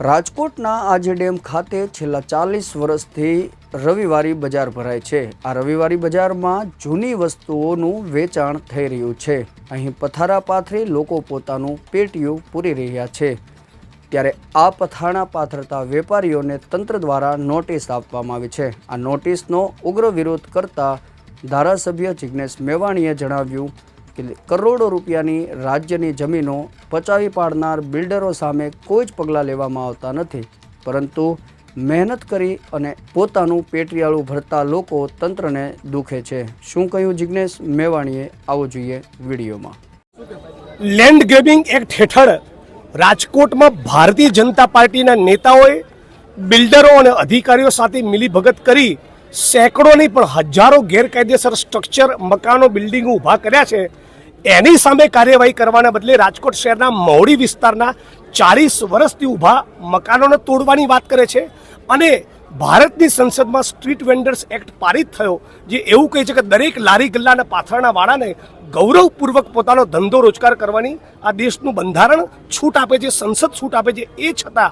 રાજકોટના આજે ડેમ ખાતે છેલ્લા ચાલીસ વર્ષથી રવિવારી બજાર ભરાય છે. આ રવિવારી બજારમાં જૂની વસ્તુઓનું વેચાણ થઈ રહ્યું છે. અહીં પથારા પાથરી લોકો પોતાનું પેટીયું પૂરી રહ્યા છે. ત્યારે આ પથાણા પાથરતા વેપારીઓને તંત્ર દ્વારા નોટિસ આપવામાં આવી છે. આ નોટિસનો ઉગ્ર વિરોધ કરતા ધારાસભ્ય જિજ્ઞેશ મેવાણીએ જણાવ્યું કે કરોડો રૂપિયાની રાજ્યની જમીનો પચાવી પાડનાર બિલ્ડરો સામે કોઈ જ પગલાં લેવામાં આવતા નથી. પરંતુ મહેનત કરી અને પોતાનું પેટરિયાળું ભરતા લોકો તંત્રને દુખે છે. શું કહ્યું જિજ્ઞેશ મેવાણીએ? આવો જોઈએ વિડીયોમાં. લેન્ડ ગ્રેબિંગ એક્ટ હેઠળ રાજકોટમાં ભારતીય જનતા પાર્ટીના નેતાઓએ બિલ્ડરો અને અધિકારીઓ સાથે મિલીભગત કરી સેંકડો નહીં પણ હજારો ગેરકાયદેસર સ્ટ્રક્ચર મકાનો બિલ્ડિંગો ઊભા કર્યા છે. એની સામે કાર્યવાહી કરવાના બદલે રાજકોટ શહેરના મહુડી વિસ્તારના ચાલીસ વર્ષથી ઊભા મકાનોને તોડવાની વાત કરે છે. અને ભારતની સંસદમાં સ્ટ્રીટ વેન્ડર્સ એક્ટ પારિત થયો, જે એવું કહે છે કે દરેક લારી ગલ્લાના પાથરણા વાળાને ગૌરવપૂર્વક પોતાનો ધંધો રોજગાર કરવાની આ દેશનું બંધારણ છૂટ આપે છે, સંસદ છૂટ આપે છે. એ છતાં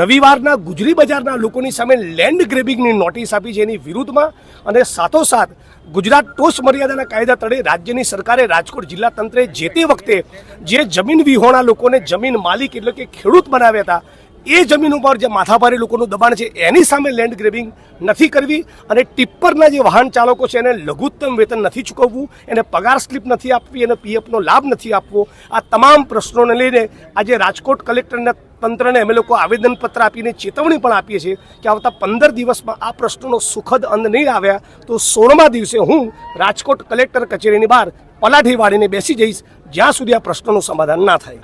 રવિવારના ગુજરી બજારના લોકોની સામે લેન્ડ ગ્રેબિંગની નોટિસ આપી છે એની વિરુદ્ધમાં અને સાથોસાથ ગુજરાત ટોસ મર્યાદાના કાયદા તળે રાજ્યની સરકારે રાજકોટ જિલ્લા તંત્રે જે તે વખતે જે જમીન વિહોણા લોકોને જમીન માલિક એટલે કે ખેડૂત બનાવ્યા હતા એ જમીન ઉપર જે માથાભારે લોકોનું દબાણ છે, એની સામે લેન્ડ ગ્રેબિંગ નથી કરવી અને ટિપ્પરના જે વાહન ચાલકો છે, એને લઘુત્તમ વેતન નથી ચૂકવવું, એને પગાર સ્લીપ નથી આપવી, એને પીએફનો લાભ નથી આપવો. આ તમામ પ્રશ્નોને લઈને આજે રાજકોટ કલેક્ટરના, તંત્રને અમે લોકો આવેદનપત્ર આપીને ચેતવણી પણ આપીએ છીએ કે આવતા પંદર દિવસમાં આ પ્રશ્નોનો સુખદ અંત નહીં આવ્યા, તો સોળમા દિવસે હું રાજકોટ કલેક્ટર કચેરીની બહાર પલાઠી વાળીને બેસી જઈશ. જ્યાં સુધી આ પ્રશ્નોનું સમાધાન ના થાય.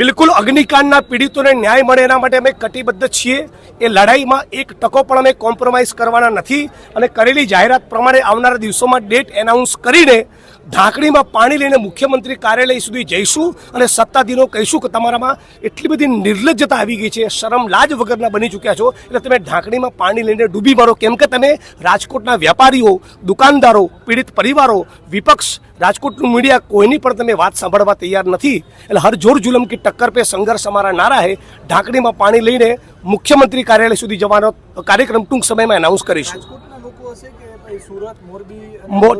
બિલકુલ અગ્નિકાંડના પીડિતોને ન્યાય મળે એના માટે અમે કટિબદ્ધ છીએ. એ લડાઈમાં એક ટકો પણ અમે કોમ્પ્રોમાઇઝ કરવાના નથી અને કરેલી જાહેરાત પ્રમાણે આવનારા દિવસોમાં ડેટ એનાઉન્સ કરીને ઢાંકણીમાં પાણી લઈને મુખ્યમંત્રી કાર્યાલય સુધી જઈશું અને સત્તાધીનો કહીશું કે તમારામાં એટલી બધી નિર્લજ્જતા આવી ગઈ છે શરમ લાજ વગરના બની ચૂક્યા છો, એટલે તમે ઢાંકણીમાં પાણી લઈને ડૂબી મારો. કેમ કે તમે રાજકોટના વેપારીઓ દુકાનદારો, પીડિત પરિવારો, વિપક્ષ, રાજકોટનું મીડિયા કોઈની પણ તમે વાત સાંભળવા તૈયાર નથી. એટલે હર જોર જુલમ કે ટક્કર પે સંઘર્ષ અમારા નારા હે. ઢાંકણીમાં પાણી લઈને મુખ્યમંત્રી કાર્યાલય સુધી જવાનો કાર્યક્રમ ટૂંક સમયમાં એનાઉન્સ કરીશું.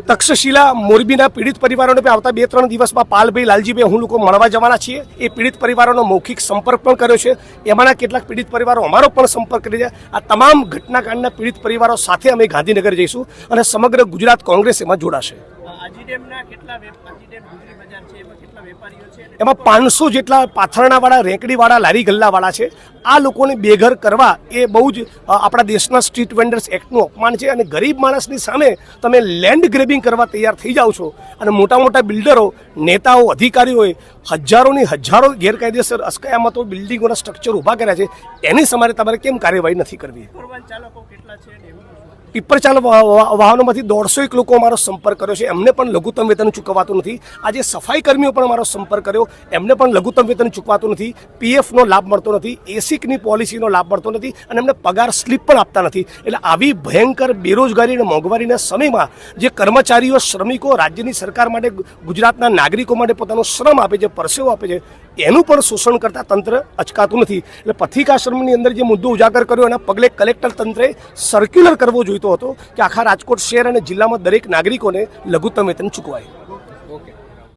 તક્ષશિલા મોરબીના પીડિત પરિવારોને આવતા બે ત્રણ દિવસમાં પાલભાઈ લાલજીભાઈ હું લોકો મળવા જવાના છીએ. એ પીડિત પરિવારોનો મૌખિક સંપર્ક પણ કર્યો છે. એમાંના કેટલાક પીડિત પરિવારો અમારો પણ સંપર્ક કરી છે. આ તમામ ઘટનાકાંડના પીડિત પરિવારો સાથે અમે ગાંધીનગર જઈશું અને સમગ્ર ગુજરાત કોંગ્રેસ એમાં જોડાશે. એમાં પાંચસો જેટલા પાથરણાવાળા, રેંકડીવાળા, લારી ગલ્લાવાળા છે. આ લોકોને બેઘર કરવા એ બહુ જ આપણા દેશના સ્ટ્રીટ વેન્ડર્સ એક્ટનું અપમાન છે અને ગરીબ માણસની સામે તમે લેન્ડ ગ્રેબિંગ કરવા તૈયાર થઈ જાઓ છો. અને મોટા મોટા બિલ્ડરો, નેતાઓ, અધિકારીઓએ હજારોની હજારો ગેરકાયદેસર અસ્કયામતો બિલ્ડિંગોના સ્ટ્રક્ચર ઊભા કર્યા છે. એની સામે તમારે કેમ કાર્યવાહી નથી કરવી? પરવાન ચાલકો વાહનોમાંથી દોઢસો એક લોકો અમારો સંપર્ક કર્યો છે. એમને પણ લઘુત્તમ વેતન ચૂકવાતું નથી. આજે સફાઈ કર્મીઓ પણ અમારો સંપર્ક કર્યો. એમને પણ લઘુત્તમ વેતન ચૂકવાતું નથી. પીએફનો લાભ મળતો નથી. એસિકની પોલિસીનો લાભ મળતો નથી અને એમને પગાર સ્લીપ પણ આપતા નથી. એટલે આવી ભયંકર બેરોજગારી અને મોંઘવારીના સમયમાં જે કર્મચારીઓ, શ્રમિકો રાજ્યની સરકાર માટે, ગુજરાતના નાગરિકો માટે પોતાનો શ્રમ આપે છે, પરસેવો આપે છે, એનું પણ શોષણ કરતા તંત્ર અચકાતું નથી. એટલે પથિકાશ્રમની અંદર જે મુદ્દો ઉજાગર કર્યો એના પગલે કલેક્ટર તંત્રે સર્ક્યુલર કરવો જોઈતો હતો કે આખા રાજકોટ શહેર અને જિલ્લામાં દરેક નાગરિકોને લઘુત્તમ વેતન ચૂકવાય.